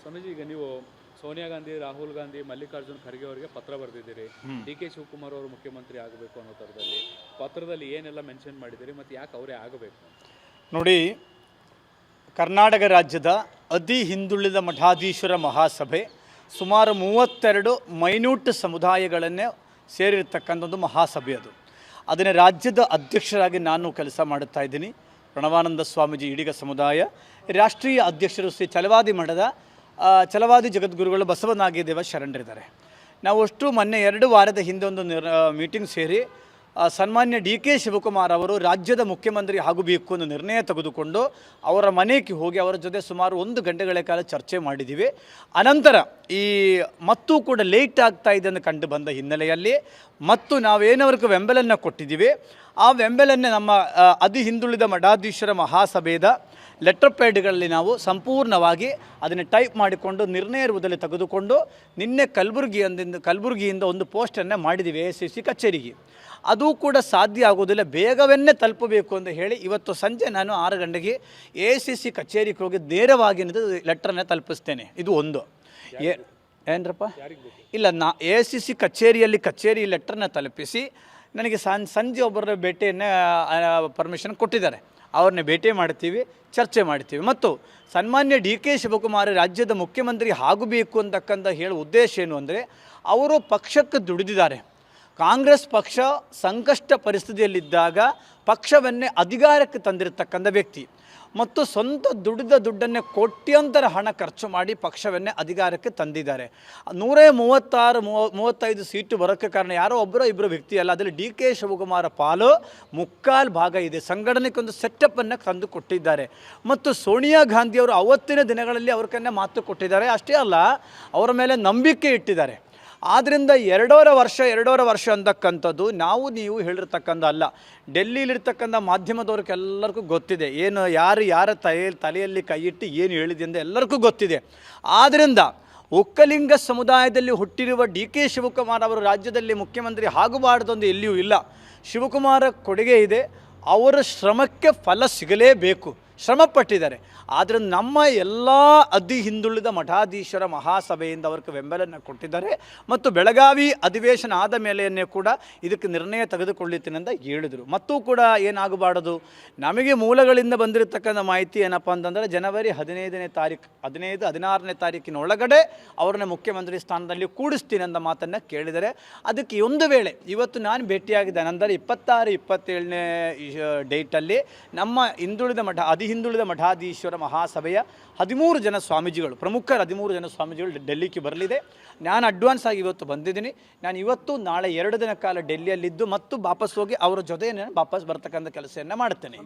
ಸ್ವಾಮೀಜಿ ಈಗ ನೀವು ಸೋನಿಯಾ ಗಾಂಧಿ ರಾಹುಲ್ ಗಾಂಧಿ ಮಲ್ಲಿಕಾರ್ಜುನ್ ಖರ್ಗೆ ಅವರಿಗೆ ಪತ್ರ ಬರೆದಿದ್ದೀರಿ. ಡಿ ಕೆ ಶಿವಕುಮಾರ್ ಅವರು ಮುಖ್ಯಮಂತ್ರಿ ಆಗಬೇಕು ಅನ್ನೋ ಥರದಲ್ಲಿ ಪತ್ರದಲ್ಲಿ ಏನೆಲ್ಲ ಮೆನ್ಷನ್ ಮಾಡಿದ್ದೀರಿ ಮತ್ತು ಯಾಕೆ ಅವರೇ ಆಗಬೇಕು? ನೋಡಿ ಕರ್ನಾಟಕ ರಾಜ್ಯದ ಅತಿ ಹಿಂದುಳಿದ ಮಠಾಧೀಶ್ವರ ಮಹಾಸಭೆ ಸುಮಾರು ಮೂವತ್ತೆರಡು ಮೈನ್ಯೂಟ್ ಸಮುದಾಯಗಳನ್ನೇ ಸೇರಿರ್ತಕ್ಕಂಥ ಒಂದು ಮಹಾಸಭೆ ಅದು. ಅದನ್ನು ರಾಜ್ಯದ ಅಧ್ಯಕ್ಷರಾಗಿ ನಾನು ಕೆಲಸ ಮಾಡುತ್ತಾ ಇದ್ದೀನಿ. ಪ್ರಣವಾನಂದ ಸ್ವಾಮೀಜಿ ಇಡಿಗ ಸಮುದಾಯ ರಾಷ್ಟ್ರೀಯ ಅಧ್ಯಕ್ಷರು ಶ್ರೀ ಚಲವಾದಿ ಮಠದ ಛಲವಾದಿ ಜಗದ್ಗುರುಗಳು ಬಸವನಾಗಿದೇವ ಶರಣರಿದ್ದಾರೆ. ನಾವು ಅಷ್ಟು ಮೊನ್ನೆ ಎರಡು ವಾರದ ಹಿಂದೆ ಒಂದು ನಿರ್ ಮೀಟಿಂಗ್ ಸೇರಿ ಸನ್ಮಾನ್ಯ ಡಿ ಕೆ ಶಿವಕುಮಾರ್ ಅವರು ರಾಜ್ಯದ ಮುಖ್ಯಮಂತ್ರಿ ಆಗಬೇಕು ಅನ್ನೋ ನಿರ್ಣಯ ತೆಗೆದುಕೊಂಡು ಅವರ ಮನೆಗೆ ಹೋಗಿ ಅವರ ಜೊತೆ ಸುಮಾರು ಒಂದು ಗಂಟೆಗಳ ಕಾಲ ಚರ್ಚೆ ಮಾಡಿದ್ದೀವಿ. ಅನಂತರ ಈ ಮತ್ತೂ ಕೂಡ ಲೇಟ್ ಆಗ್ತಾ ಇದೆ ಅಂತ ಕಂಡು ಬಂದ ಹಿನ್ನೆಲೆಯಲ್ಲಿ, ಮತ್ತು ನಾವೇನವ್ರಿಗೂ ಬೆಂಬಲನ್ನು ಕೊಟ್ಟಿದ್ದೀವಿ. ಆ ಬೆಂಬಲನ್ನೇ ನಮ್ಮ ಅದಿ ಅತಿ ಹಿಂದುಳಿದ ಮಠಾಧೀಶ್ವರ ಮಹಾಸಭೆಯದ ಲೆಟರ್ ಪ್ಯಾಡ್ಗಳಲ್ಲಿ ನಾವು ಸಂಪೂರ್ಣವಾಗಿ ಅದನ್ನು ಟೈಪ್ ಮಾಡಿಕೊಂಡು ನಿರ್ಣಯ ರೂಪದಲ್ಲಿ ತೆಗೆದುಕೊಂಡು ನಿನ್ನೆ ಕಲಬುರಗಿಯಿಂದ ಕಲಬುರಗಿಯಿಂದ ಒಂದು ಪೋಸ್ಟನ್ನು ಮಾಡಿದ್ದೀವಿ ಎ ಸಿ ಸಿ ಕಚೇರಿಗೆ. ಅದು ಕೂಡ ಸಾಧ್ಯ ಆಗೋದಿಲ್ಲ ಬೇಗವನ್ನೇ ತಲುಪಬೇಕು ಅಂತ ಹೇಳಿ ಇವತ್ತು ಸಂಜೆ ನಾನು ಆರು ಗಂಟೆಗೆ ಎ ಸಿ ಸಿ ಕಚೇರಿಗೆ ಹೋಗಿ ನೇರವಾಗಿ ಲೆಟ್ರನ್ನ ತಲುಪಿಸ್ತೇನೆ. ಇದು ಒಂದು. ಏ ಏನ್ರಪ್ಪ? ಇಲ್ಲ ನಾ ಎ ಸಿ ಸಿ ಕಚೇರಿಯಲ್ಲಿ ಕಚೇರಿ ಲೆಟ್ರನ್ನ ತಲುಪಿಸಿ ನನಗೆ ಸಂ ಸಂಜೆ ಒಬ್ಬರ ಭೇಟಿಯನ್ನು ಪರ್ಮಿಷನ್ ಕೊಟ್ಟಿದ್ದಾರೆ. ಅವ್ರನ್ನ ಭೇಟಿ ಮಾಡ್ತೀವಿ, ಚರ್ಚೆ ಮಾಡ್ತೀವಿ. ಮತ್ತು ಸನ್ಮಾನ್ಯ ಡಿ ಕೆ ಶಿವಕುಮಾರ್ ರಾಜ್ಯದ ಮುಖ್ಯಮಂತ್ರಿ ಆಗಬೇಕು ಅಂತಕ್ಕಂಥ ಹೇಳೋ ಉದ್ದೇಶ ಏನು ಅಂದರೆ, ಅವರು ಪಕ್ಷಕ್ಕೆ ದುಡಿದಿದ್ದಾರೆ. ಕಾಂಗ್ರೆಸ್ ಪಕ್ಷ ಸಂಕಷ್ಟ ಪರಿಸ್ಥಿತಿಯಲ್ಲಿದ್ದಾಗ ಪಕ್ಷವನ್ನೇ ಅಧಿಕಾರಕ್ಕೆ ತಂದಿರತಕ್ಕಂಥ ವ್ಯಕ್ತಿ. ಮತ್ತು ಸ್ವಂತ ದುಡಿದ ದುಡ್ಡನ್ನೇ ಕೋಟ್ಯಂತರ ಹಣ ಖರ್ಚು ಮಾಡಿ ಪಕ್ಷವನ್ನೇ ಅಧಿಕಾರಕ್ಕೆ ತಂದಿದ್ದಾರೆ. ನೂರೇ ಮೂವತ್ತಾರು ಮೂವ, ಮೂವತ್ತೈದು ಸೀಟು ಬರೋಕ್ಕೆ ಕಾರಣ ಯಾರೋ ಒಬ್ಬರೋ ಇಬ್ಬರು ವ್ಯಕ್ತಿ ಅಲ್ಲ ಅದರಲ್ಲಿ ಡಿ ಕೆ ಶಿವಕುಮಾರ ಪಾಲು ಮುಕ್ಕಾಲು ಭಾಗ ಇದೆ. ಸಂಘಟನೆಗೆ ಒಂದು ಸೆಟಪ್ಪನ್ನು ತಂದು ಕೊಟ್ಟಿದ್ದಾರೆ. ಮತ್ತು ಸೋನಿಯಾ ಗಾಂಧಿಯವರು ಅವತ್ತಿನ ದಿನಗಳಲ್ಲಿ ಅವ್ರಿಗನ್ನೇ ಮಾತು ಕೊಟ್ಟಿದ್ದಾರೆ. ಅಷ್ಟೇ ಅಲ್ಲ, ಅವರ ಮೇಲೆ ನಂಬಿಕೆ ಇಟ್ಟಿದ್ದಾರೆ. ಆದ್ದರಿಂದ ಎರಡೂವರೆ ವರ್ಷ ಎರಡೂವರೆ ವರ್ಷ ಅಂತಕ್ಕಂಥದ್ದು ನಾವು, ನೀವು ಹೇಳಿರ್ತಕ್ಕಂಥ ಅಲ್ಲ. ಡೆಲ್ಲಿಲಿರ್ತಕ್ಕಂಥ ಮಾಧ್ಯಮದವ್ರಿಗೆಲ್ಲರಿಗೂ ಗೊತ್ತಿದೆ. ಏನು, ಯಾರು, ಯಾರ ತಲೆ, ತಲೆಯಲ್ಲಿ ಕೈಯಿಟ್ಟು ಏನು ಹೇಳಿದೆ ಅಂತ ಎಲ್ಲರಿಗೂ ಗೊತ್ತಿದೆ. ಆದ್ದರಿಂದ ಒಕ್ಕಲಿಂಗ ಸಮುದಾಯದಲ್ಲಿ ಹುಟ್ಟಿರುವ ಡಿ ಕೆ ಶಿವಕುಮಾರ್ ಅವರು ರಾಜ್ಯದಲ್ಲಿ ಮುಖ್ಯಮಂತ್ರಿ ಆಗಬಾರ್ದೊಂದು ಎಲ್ಲಿಯೂ ಇಲ್ಲ. ಶಿವಕುಮಾರ ಕೊಡುಗೆ ಇದೆ. ಅವರ ಶ್ರಮಕ್ಕೆ ಫಲ ಸಿಗಲೇಬೇಕು. ಶ್ರಮ ಪಟ್ಟಿದ್ದಾರೆ ಆದರೆ ನಮ್ಮ ಎಲ್ಲ ಅತಿ ಹಿಂದುಳಿದ ಮಠಾಧೀಶರ ಮಹಾಸಭೆಯಿಂದ ಅವ್ರಿಗೆ ಬೆಂಬಲನ ಕೊಟ್ಟಿದ್ದಾರೆ. ಮತ್ತು ಬೆಳಗಾವಿ ಅಧಿವೇಶನ ಆದ ಮೇಲೆಯನ್ನೇ ಕೂಡ ಇದಕ್ಕೆ ನಿರ್ಣಯ ತೆಗೆದುಕೊಳ್ಳುತ್ತೇನೆ ಅಂತ ಹೇಳಿದರು. ಮತ್ತೂ ಕೂಡ ಏನಾಗಬಾರದು? ನಮಗೆ ಮೂಲಗಳಿಂದ ಬಂದಿರತಕ್ಕಂಥ ಮಾಹಿತಿ ಏನಪ್ಪ ಅಂತಂದರೆ, ಜನವರಿ ಹದಿನೈದನೇ ತಾರೀಕು ಹದಿನೈದು, ಹದಿನಾರನೇ ತಾರೀಕಿನ ಒಳಗಡೆ ಅವ್ರನ್ನ ಮುಖ್ಯಮಂತ್ರಿ ಸ್ಥಾನದಲ್ಲಿ ಕೂಡಿಸ್ತೀನಿ ಅಂತ ಮಾತನ್ನು ಕೇಳಿದರೆ, ಅದಕ್ಕೆ ಒಂದು ವೇಳೆ ಇವತ್ತು ನಾನು ಭೇಟಿಯಾಗಿದ್ದೆ ನಂತರ ಇಪ್ಪತ್ತಾರು, ಇಪ್ಪತ್ತೇಳನೇ ಡೇಟಲ್ಲಿ ನಮ್ಮ ಹಿಂದುಳಿದ ಮಠ, ಅತಿ ಹಿಂದುಳಿದ ಮಠಾಧೀಶ್ವರ ಮಹಾಸಭೆಯ ಹದಿಮೂರು ಜನ ಸ್ವಾಮೀಜಿಗಳು, ಪ್ರಮುಖ ಹದಿಮೂರು ಜನ ಸ್ವಾಮೀಜಿಗಳು ಡೆಲ್ಲಿಗೆ ಬರಲಿದೆ. ನಾನು ಅಡ್ವಾನ್ಸ್ ಆಗಿ ಇವತ್ತು ಬಂದಿದ್ದೀನಿ. ನಾನು ಇವತ್ತು, ನಾಳೆ ಎರಡು ದಿನ ಕಾಲ ಡೆಲ್ಲಿಯಲ್ಲಿದ್ದು ಮತ್ತು ವಾಪಸ್ ಹೋಗಿ ಅವರ ಜೊತೆ ವಾಪಸ್ ಬರ್ತಕ್ಕಂಥ ಕೆಲಸವನ್ನು ಮಾಡುತ್ತೇನೆ